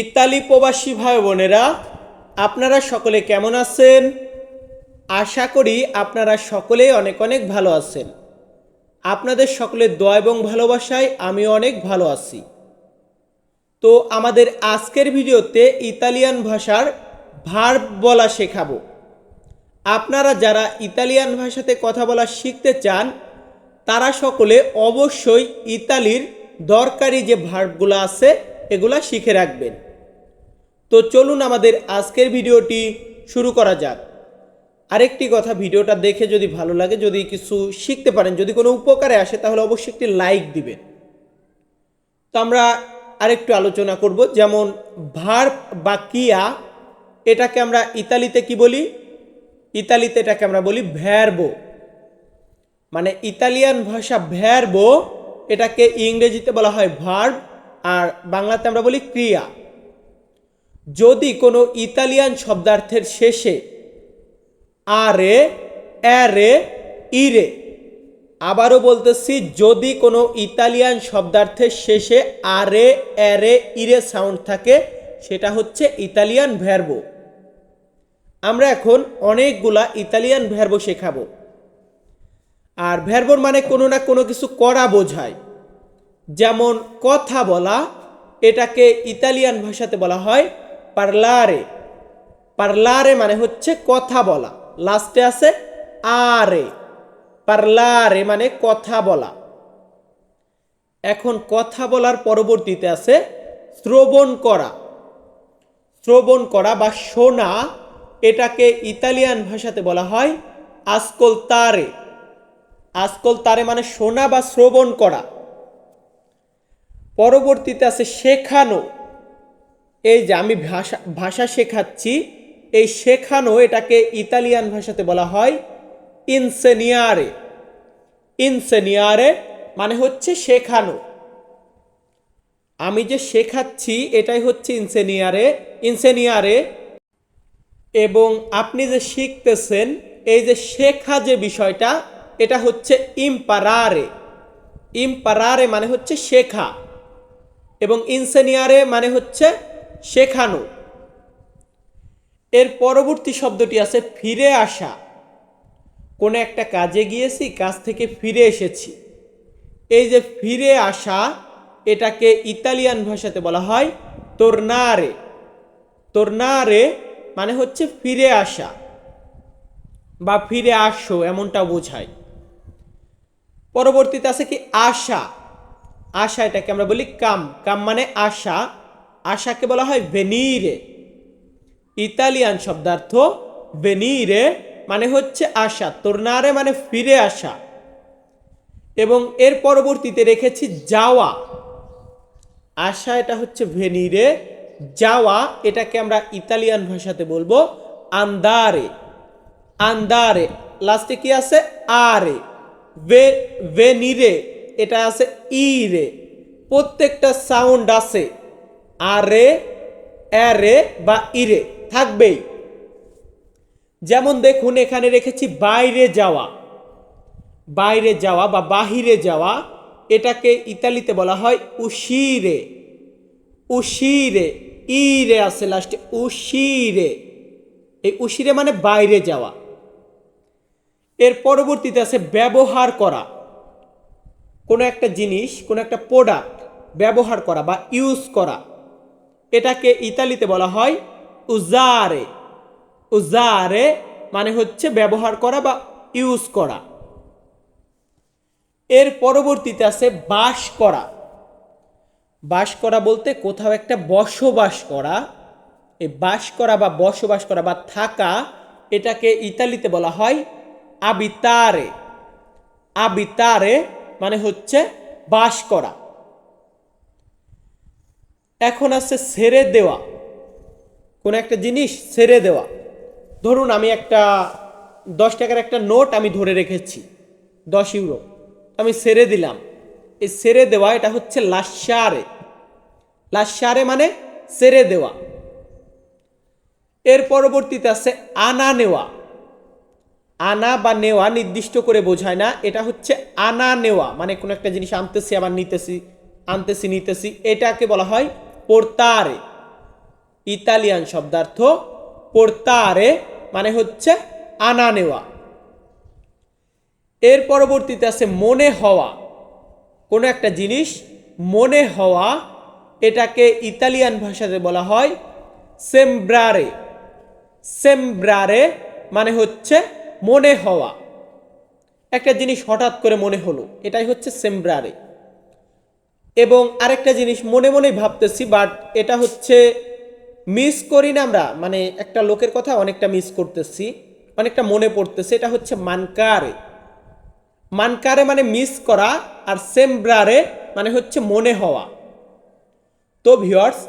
Italy প্রবাসী ভাই বোনেরা, আপনারা সকলে কেমন আছেন? আশা করি আপনারা সকলেই অনেক অনেক ভালো আছেন। আপনাদের সকলের দোয়া এবং ভালোবাসায় আমি অনেক ভালো আছি। তো আমাদের আজকের ভিডিওতে ইতালিয়ান ভাষার ভার্ব বলা শেখাবো। আপনারা যারা ইতালিয়ান ভাষাতে কথা বলা শিখতে চান, তারা সকলে অবশ্যই ইতালির দরকারি যে ভার্বগুলো আছে এগুলা শিখে রাখবেন। তো চলুন আমাদের আজকের ভিডিওটি শুরু করা যাক। আরেকটি কথা, ভিডিওটা দেখে যদি ভালো লাগে, যদি কিছু শিখতে পারেন, যদি কোনো উপকারে আসে, তাহলে অবশ্যই একটি লাইক দিবেন। তো আমরা আরেকটু আলোচনা করব, যেমন ভার্ব বা কিয়া, এটাকে আমরা ইতালিতে কি বলি? ইতালিতে এটাকে আমরা বলি ভ্যারবো মানে ইতালিয়ান ভাষা ভ্যারবো এটাকে ইংরেজিতে বলা হয় ভার্ব আর বাংলাতে আমরা বলি ক্রিয়া। যদি কোনো ইতালিয়ান শব্দার্থের শেষে আরে, অ্যারে, ইরে, আবারও বলতেছি, যদি কোনো ইতালিয়ান শব্দার্থের শেষে আরে, অ্যারে, ইরে সাউন্ড থাকে, সেটা হচ্ছে ইতালিয়ান ভ্যারবো। আমরা এখন অনেকগুলা ইতালিয়ান ভ্যারবো শেখাবো। আর ভ্যারবোর মানে কোনো না কোনো কিছু করা বোঝায়। যেমন কথা বলা, এটাকে ইতালিয়ান ভাষাতে বলা হয় পার্লারে পার্লারে মানে হচ্ছে কথা বলা। লাস্টে আছে আরে পার্লারে মানে কথা বলা। এখন কথা বলার পরবর্তীতে আছে শ্রবণ করা। শ্রবণ করা বা শোনা, এটাকে ইতালিয়ান ভাষাতে বলা হয় আসকল তারে আসকল তারে মানে শোনা বা শ্রবণ করা। পরবর্তীতে আছে শেখানো। এই যে আমি ভাষা ভাষা শেখাচ্ছি, এই শেখানো এটাকে ইতালিয়ান ভাষাতে বলা হয় ইনসেনিয়ারে। ইনসেনিয়ারে মানে হচ্ছে শেখানো। আমি যে শেখাচ্ছি এটাই হচ্ছে ইনসেনিয়ারে ইনসেনিয়ারে। এবং আপনি যে শিখতেছেন, এই যে শেখা যে বিষয়টা, এটা হচ্ছে ইম্পারারে। ইম্পারারে মানে হচ্ছে শেখা। এবং ইনসেনিয়ারে মানে হচ্ছে শেখানো। এর পরবর্তী শব্দটি আছে ফিরে আসা। কোনো একটা কাজে গিয়েছি, কাজ থেকে ফিরে এসেছি। এই যে ফিরে আসা, এটাকে ইতালিয়ান ভাষাতে বলা হয় তোরনারে তোরনারে মানে হচ্ছে ফিরে আসা বা ফিরে আসো এমনটা বোঝায়। পরবর্তীতে আছে কি আশা। আশা এটাকে আমরা বলি কাম। কাম মানে আশা। আশাকে বলা হয় ভেনিরে ইতালিয়ান শব্দার্থ ভেনিরে মানে হচ্ছে আশা। তোরনারে মানে ফিরে আসা। এবং এর পরবর্তীতে রেখেছি যাওয়া। আশা এটা হচ্ছে ভেনিরে যাওয়া এটাকে আমরা ইতালিয়ান ভাষাতে বলব আন্দারে। আন্দারে। লাস্টে কি আছে? আরে। ভেনিরে এটা আছে ই রে। প্রত্যেকটা সাউন্ড আছে। আরে অ্যারে বা ইরে থাকবেই। যেমন দেখুন, এখানে রেখেছি বাইরে যাওয়া। বাইরে যাওয়া বা বাহিরে যাওয়া, এটাকে ইতালিতে বলা হয় উশিরে। উশিরে ইরে আছে লাস্টে উশিরে। এই উশিরে মানে বাইরে যাওয়া। এর পরবর্তীতে আছে ব্যবহার করা। কোনো একটা জিনিস, কোনো একটা প্রোডাক্ট ব্যবহার করা বা ইউজ করা, এটাকে ইতালিতে বলা হয় উজারে উজারে মানে হচ্ছে ব্যবহার করা বা ইউজ করা। এর পরবর্তীতে আছে বাস করা। বাস করা বলতে কোথাও একটা বসবাস করা। এই বাস করা বা বসবাস করা বা থাকা, এটাকে ইতালিতে বলা হয় আবিতারে। আবিতারে হচ্ছে বাস করা। এখন আছে ছেড়ে দেওয়া। কোন একটা জিনিস ছেড়ে দেওয়া। ধরুন আমি একটা দশ টাকার একটা নোট আমি ধরে রেখেছি, দশ ইউরো। আমি ছেড়ে দিলাম। এই ছেড়ে দেওয়া, এটা হচ্ছে লাসারে লাসারে মানে ছেড়ে দেওয়া। এর পরবর্তীতে আছে আনা নেওয়া। আনা বা নেওয়া নির্দিষ্ট করে বোঝায় না। এটা হচ্ছে আনা নেওয়া মানে কোনো একটা জিনিস আনতেছি, আবার নিতেছি, আনতেছি, নিতেছি। এটাকে বলা হয় পোর্তারে, ইতালিয়ান শব্দার্থ পোর্তারে মানে হচ্ছে আনা নেওয়া। এর পরবর্তীতে আছে মনে হওয়া। কোনো একটা জিনিস মনে হওয়া, এটাকে ইতালিয়ান ভাষাতে বলা হয় সেমব্রারে। সেমব্রারে মানে হচ্ছে মনে হওয়া। একটা জিনিস হঠাৎ করে মনে হলো, এটাই হচ্ছে সেমব্রারে। এবং আরেকটা জিনিস মনে মনেই ভাবতেছি বাট এটা হচ্ছে মিস করি না আমরা মানে একটা লোকের কথা অনেকটা মিস করতেছি, অনেকটা মনে পড়তেছে, এটা হচ্ছে মানকারে। মানকারে মানে মিস করা আর সেমব্রারে মানে হচ্ছে মনে হওয়া। তো ভিউয়ার্স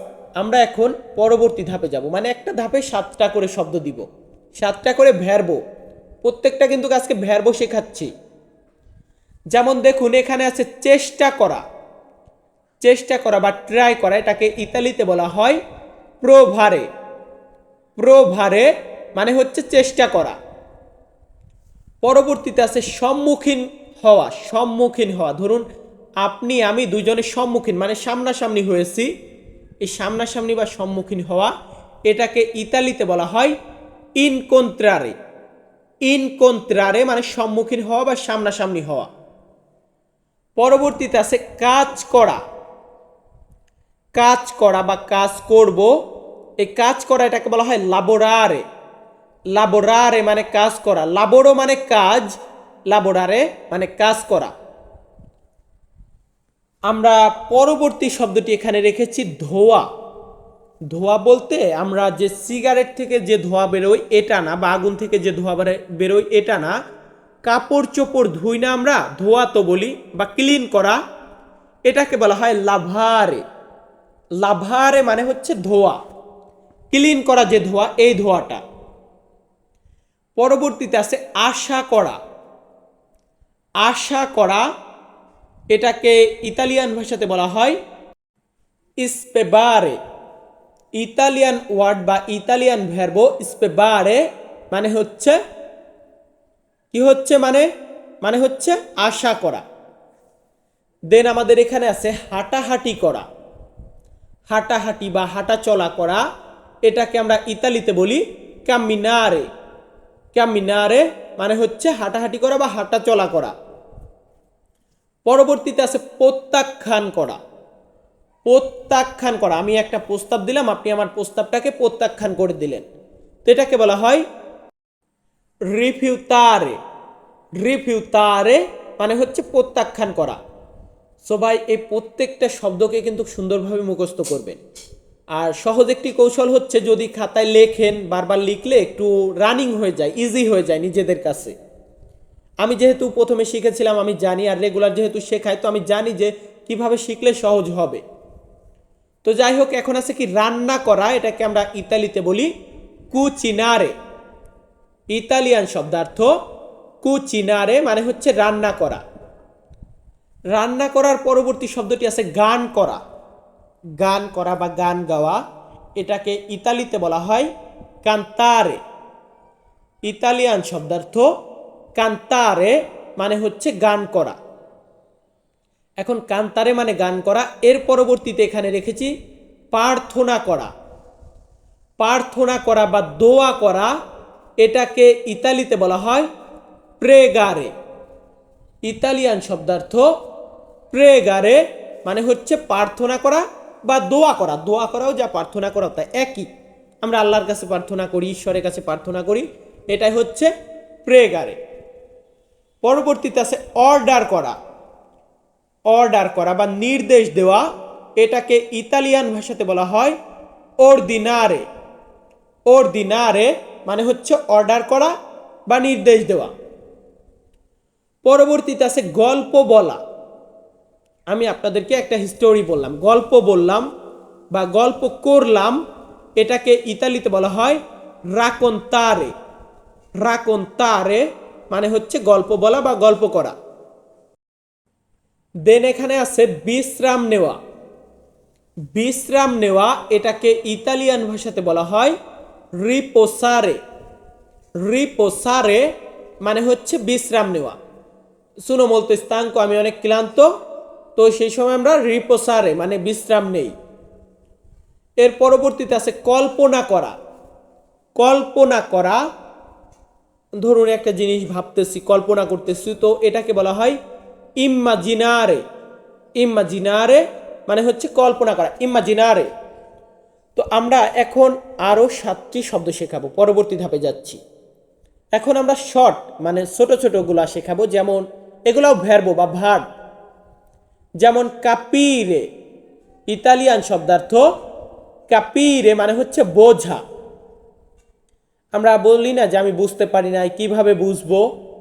আমরা এখন পরবর্তী ধাপে যাব মানে একটা ধাপে সাতটা করে শব্দ দিব, সাতটা করে ভ্যারবো প্রত্যেকটা কিন্তু আজকে ভ্যারবো শেখাচ্ছি যেমন দেখুন, এখানে আছে চেষ্টা করা। চেষ্টা করা বা ট্রাই করা, এটাকে ইতালিতে বলা হয় প্রোভারে। প্রোভারে মানে হচ্ছে চেষ্টা করা। পরবর্তীতে আছে সম্মুখীন হওয়া সম্মুখীন হওয়া। ধরুন, আপনি, আমি দুজনের সম্মুখীন মানে সামনাসামনি হয়েছি। এই সামনাসামনি বা সম্মুখীন হওয়া, এটাকে ইতালিতে বলা হয় ইনকন্ত্রারে। ইনকন্ত্রারে মানে সম্মুখীন হওয়া বা সামনাসামনি হওয়া। পরবর্তীতে আছে কাজ করা। কাজ করা বা কাজ করব, এই কাজ করা এটাকে বলা হয় লাবোরারে লাবোরারে মানে কাজ করা। লাবোরো মানে কাজ লাবোরারে মানে কাজ করা। আমরা পরবর্তী শব্দটি এখানে রেখেছি ধোয়া। ধোয়া বলতে আমরা যে সিগারেট থেকে যে ধোঁয়া বেরোয় এটা না বা আগুন থেকে যে ধোঁয়া বেরো- বেরোয় এটা না। কাপড় চোপড় ধুই না আমরা, ধোয়া তো বলি বা ক্লিন করা। এটাকে বলা হয় লাভারে। লাভারে মানে হচ্ছে ধোয়া। ক্লিন করা যে ধোয়া, এই ধোয়াটা। পরবর্তীতে আছে আশা করা। আশা করা, এটাকে ইতালিয়ান ভাষাতে বলা হয় স্পেবারে ইতালিয়ান ওয়ার্ড বা ইতালিয়ান ভ্যারবো স্পেবারে মানে হচ্ছে, কি হচ্ছে মানে? মানে হচ্ছে আশা করা। দেন আমাদের এখানে আছে হাঁটাহাঁটি করা। হাঁটাহাঁটি বা হাঁটা চলা করা, এটাকে আমরা ইতালিতে বলি ক্যামিনারে ক্যামিনারে মানে হচ্ছে হাঁটাহাঁটি করা বা হাঁটা চলা করা। পরবর্তীতে আছে প্রত্যাখ্যান করা। প্রত্যাখ্যান করা। আমি একটা প্রস্তাব দিলাম, আপনি আমার প্রস্তাবটাকে প্রত্যাখ্যান করে দিলেন। তো এটাকে বলা হয় রিফিউতারে। রিফিউতারে মানে হচ্ছে প্রত্যাখ্যান করা। সো ভাই, এই প্রত্যেকটা শব্দকে কিন্তু সুন্দরভাবে মুখস্থ করবেন। আর সহজ একটি কৌশল হচ্ছে যদি খাতায় লেখেন, বারবার লিখলে একটু রানিং হয়ে যায় ইজি হয়ে যায় নিজেদের কাছে। আমি যেহেতু প্রথমে শিখেছিলাম, আমি জানি, আর রেগুলার যেহেতু শেখাই তো আমি জানি যে কীভাবে শিখলে সহজ হবে। তো যাই হোক এখন আছে কি রান্না করা, এটাকে আমরা ইতালিতে বলি কুচিনারে ইতালিয়ান শব্দার্থ কুচিনারে মানে হচ্ছে রান্না করা। রান্না করার পরবর্তী শব্দটি আছে গান করা। গান করা বা গান গাওয়া, এটাকে ইতালিতে বলা হয় কান্তারে ইতালিয়ান শব্দার্থ কান্তারে মানে হচ্ছে গান করা। এখন কান্তারে মানে গান করা। এর পরবর্তীতে এখানে রেখেছি প্রার্থনা করা। প্রার্থনা করা বা দোয়া করা, এটাকে ইতালিতে বলা হয় প্রেগারে ইতালিয়ান শব্দার্থ প্রেগারে মানে হচ্ছে প্রার্থনা করা বা দোয়া করা। দোয়া করাও যা প্রার্থনা করা তা একই। আমরা আল্লাহর কাছে প্রার্থনা করি, ঈশ্বরের কাছে প্রার্থনা করি, এটাই হচ্ছে প্রেগারে পরবর্তীতে আছে অর্ডার করা। অর্ডার করা বা নির্দেশ দেওয়া, এটাকে ইতালিয়ান ভাষাতে বলা হয় অর্দিনারে অর্দিনারে মানে হচ্ছে অর্ডার করা বা নির্দেশ দেওয়া। পরবর্তীতে আছে গল্প বলা। আমি আপনাদেরকে একটা হিস্টোরি বললাম। গল্প বললাম বা গল্প করলাম, এটাকে ইতালিতে বলা হয় রাকন্তারে। রাকন্তারে মানে হচ্ছে গল্প বলা বা গল্প করা। দেন এখানে আছে বিশ্রাম নেওয়া। বিশ্রাম নেওয়া এটাকে ইতালিয়ান ভাষাতে বলা হয় রিপোসারে রিপোসারে মানে হচ্ছে বিশ্রাম নেওয়া। শুনো বলতো স্তাঙ্ক আমি অনেক ক্লান্ত, তো সেই সময় আমরা রিপোসারে মানে বিশ্রাম নেই। এর পরবর্তীতে আছে কল্পনা করা। কল্পনা করা, ধরুন একটা জিনিস ভাবতেছি, কল্পনা করতেছি, তো এটাকে বলা হয় ইম্মাজিনারে ইম্মাজিনারে মানে হচ্ছে কল্পনা করা ইম্মাজিনারে তো আমরা এখন আরও সাতটি শব্দ শেখাবো, পরবর্তী ধাপে যাচ্ছি। এখন আমরা শর্ট মানে ছোট ছোটগুলা শেখাবো, যেমন এগুলাও ভ্যারবো বা ভার যেমন কাপিরে ইতালিয়ান শব্দার্থ কাপিরে মানে হচ্ছে বোঝা। আমরা বলি না যে আমি বুঝতে পারি না কীভাবে বুঝব?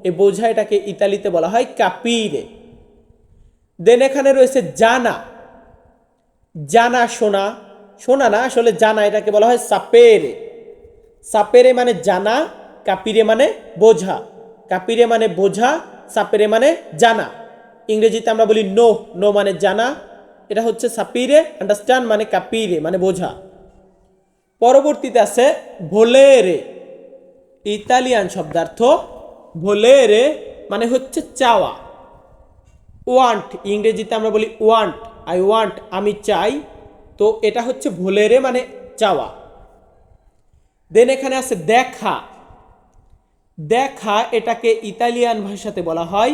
এই বোঝা এটাকে ইতালিতে বলা হয় কাপিরে দেন এখানে রয়েছে জানা। জানা, শোনা। শোনা না, আসলে জানা, এটাকে বলা হয় সাপেরে। সাপেরে মানে জানা, কাপিরে মানে বোঝা। কাপিরে মানে বোঝা, সাপেরে মানে জানা। ইংরেজিতে আমরা বলি নো নো মানে জানা। এটা হচ্ছে সাপিরে আন্ডারস্ট্যান্ড মানে কাপিরে মানে বোঝা। পরবর্তীতে আছে ভোলেরে। ইতালিয়ান শব্দার্থ ভোলেরে মানে হচ্ছে চাওয়া। ওয়ান্ট ইংরেজিতে আমরা বলি ওয়ান্ট আই ওয়ান্ট আমি চাই, তো এটা হচ্ছে ভোলেরে মানে চাওয়া। দেন এখানে আছে দেখা। দেখা এটাকে ইতালিয়ান ভাষাতে বলা হয়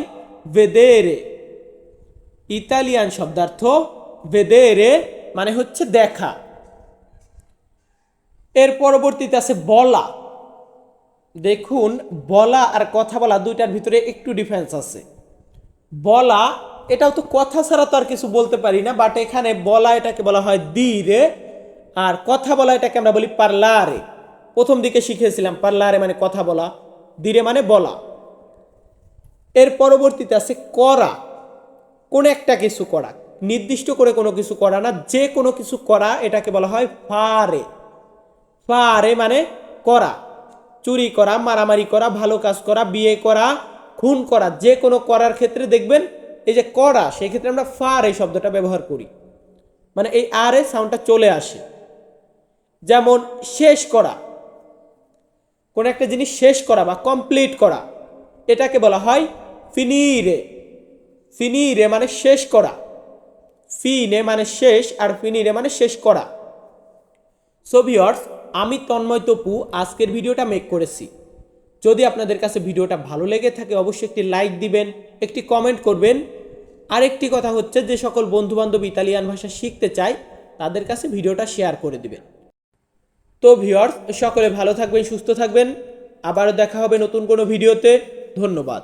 ভেদেরে ইতালিয়ান শব্দার্থ ভেদেরে মানে হচ্ছে দেখা। এর পরবর্তীতে আছে বলা। দেখুন, বলা আর কথা বলা দুইটার ভিতরে একটু ডিফারেন্স আছে। বলা, এটাও তো কথা ছাড়া তো আর কিছু বলতে পারি না বাট এখানে বলা এটাকে বলা হয় দিরে, আর কথা বলা এটাকে আমরা বলি পার্লারে। প্রথম দিকে শিখেছিলাম, পার্লারে মানে কথা বলা, দিরে মানে বলা। এর পরবর্তীতে আছে করা, কোন একটা কিছু করা, নির্দিষ্ট করে কোনো কিছু করা না, যে কোনো কিছু করা এটাকে বলা হয় ফারে। ফারে মানে করা, চুরি করা, মারামারি করা, ভালো কাজ করা, বিয়ে করা খুন করা, যে কোনো করার ক্ষেত্রে দেখবেন এই যে করা সেই ক্ষেত্রে আমরা ফার এই শব্দটা ব্যবহার করি। মানে এই আর এ সাউন্ডটা চলে আসে। যেমন শেষ করা, কোন একটা জিনিস শেষ করা বা কমপ্লিট করা, এটাকে বলা হয় ফিনিরে ফিনিরে মানে শেষ করা। ফিনে মানে শেষ আর ফিনিরে মানে শেষ করা। সো ভিওর্স আমি তন্ময় তপু, আজকের ভিডিওটা মেক করেছি। যদি আপনাদের কাছে ভিডিওটা ভালো লেগে থাকে, অবশ্যই একটি লাইক দিবেন, একটি কমেন্ট করবেন। আরেকটি কথা হচ্ছে যে সকল বন্ধুবান্ধব ইতালিয়ান ভাষা শিখতে চায়, তাদের কাছে ভিডিওটা শেয়ার করে দিবেন। তো ভিওর্স সকলে ভালো থাকবেন, সুস্থ থাকবেন। আবারও দেখা হবে নতুন কোনো ভিডিওতে। ধন্যবাদ।